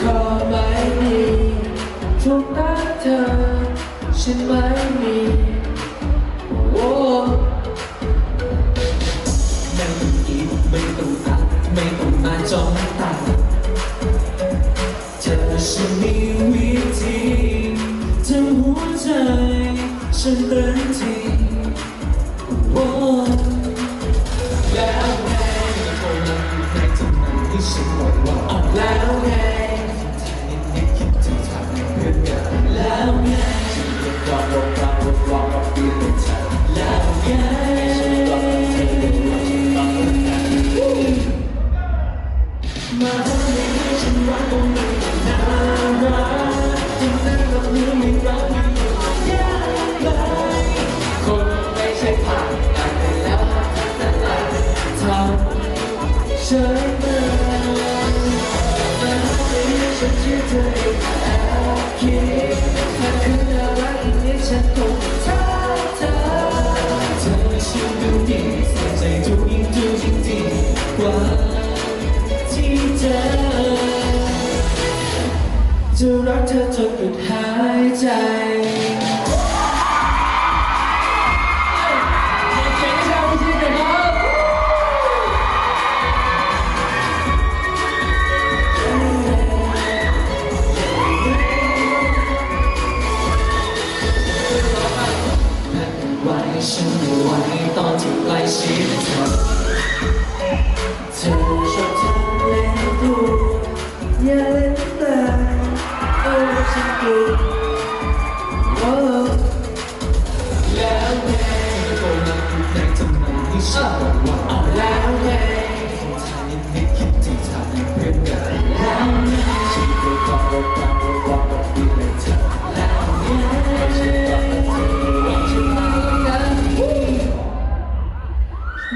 ขอไม่มีทุกตาเธอ ฉันไม่มีโอ้ไม่ต้องกินไม่ต้องตัดไม่ต้องมาจ้องตาเธอฉันมีวิธีทำหัวใจฉันเติมทีโอ้แล้วแม่ก็คงรักแค่ทำนมที่ฉันบอกว่าออกแล้ว ฉันมาแต่ให้ฉันเชื่อเธอเองแอบคิด จะรักเธอจนหยุดหายใจ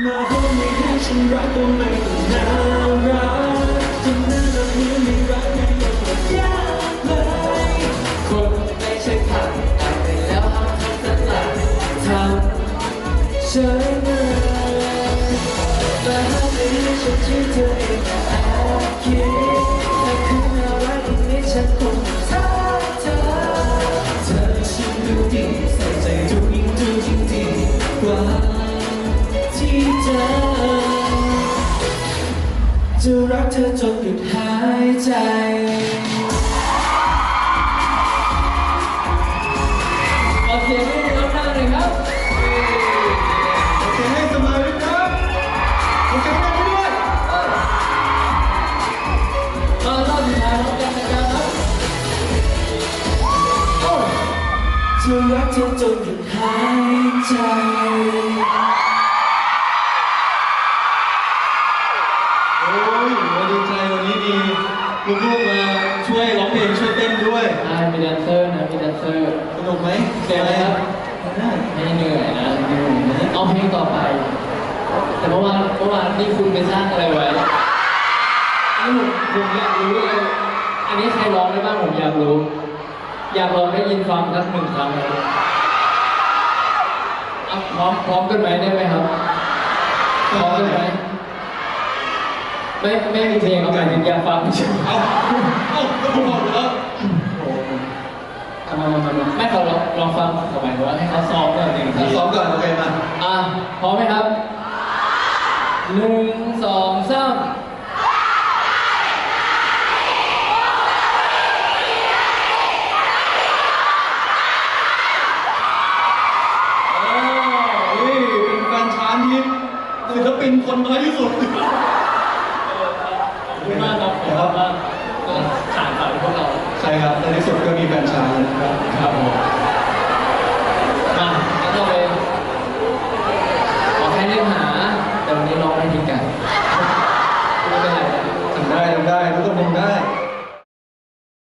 นไม่รักไม่ยอมรับยากเลยคนไม่ใช่ผักตายไปแล้วห้ามทำตลาดทำเฉยเลยแต่ห้ามไม่ให้ฉันชื่อเธอ เจอ จะรักเธอจนหยุดหายใจโอเคไม่มีรับหน้าเลยครับโอเคให้สมาธิครับโอเคให้ไปด้วยมารอบสุดท้ายร้อมกันนะครับโอ้จะรักเธอจนหยุดหายใจ ลูกๆมาช่วยร้องเพลงช่วยเต้นด้วยอ่ามีแดนเซอร์นะมีแดนเซอร์สนุกไหมเก่งไหมครับได้ไม่เหนื่อยนะเอาเพลงต่อไป แต่เมื่อวานเมื่อวานนี่คุณไปสร้างอะไรไว้อันนี้ผมผมอยากรู้เลยอันนี้ใครร้องได้บ้างผมอยากรู้ อยากลองได้ยินฟังสักหนึ่งครั้งครับเอาพร้อมพร้อมกันไหมได้ไหมครับพร้อมกันไหม ไม่ไม่มีเพลงเอาหมายถึงอยากฟังใช่ไหมเอาเอาก็ผมบอกแล้วทำไมมันมันไม่เขาลองลองฟังเขาหมายถึงว่าให้เขาซ้อมก่อนหนึ่งทีซ้อมก่อนโอเคมาอะพร้อมไหมครับหนึ่งสองสามโอ้เฮ้ยเป็นแฟนชานที่ศิลปินคนน้อยที่สุด คุณมากครับผมว่าก็สานฝัพวกเรา ใช่ครับในที่สุดก็มีแฟนช